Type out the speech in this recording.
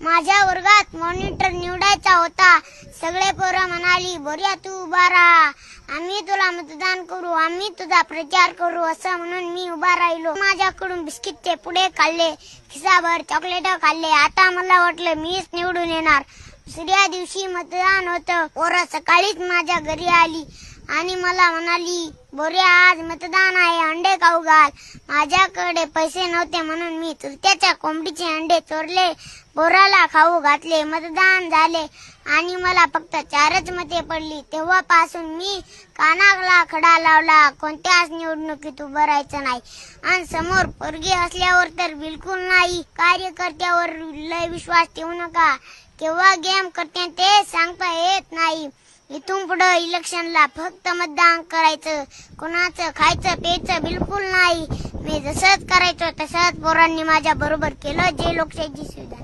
माझ्या वर्गात मॉनिटर निवडायचा होता. सगळे पोरं म्हणाली बोरिया तू उभा राहा. आम्ही तुला मतदान करू आम्ही तुझा प्रचार करू असं म्हणून मी उभा राहिलो. माझ्याकडून बिस्किटचे पुढे खाल्ले खिसाभर चॉकलेट खाल्ले. आता मला वाटलं मीच निवडून येणार. दुसऱ्या दिवशी मतदान होतं. पोरं सकाळीच माझ्या घरी आली आणि मला म्हणाली बोऱ्या आज मतदान आहे. अंडे खाऊ. घाल माझ्याकडे पैसे नव्हते म्हणून मी चुलत्याच्या कोंबडीचे अंडे चोरले बोराला खाऊ घातले मतदान झाले आणि मला फक्त चारच मते पडली. तेव्हापासून मी कानाला खडा लावला कोणत्याच निवडणुकीत उभं राहायचं नाही. आणि समोर पोरगी असल्यावर तर बिलकुल नाही. कार्यकर्त्यावर लय विश्वास ठेवू नका. केव्हा गेम करते ते सांगता येत नाही. इथून पुढे इलेक्शनला फक्त मतदान करायचं. कोणाचं खायचं प्यायचं बिलकुल नाही. मी जसंच करायचो तसंच पोरांनी माझ्या बरोबर केलं. जे लोकशाहीची सुविधा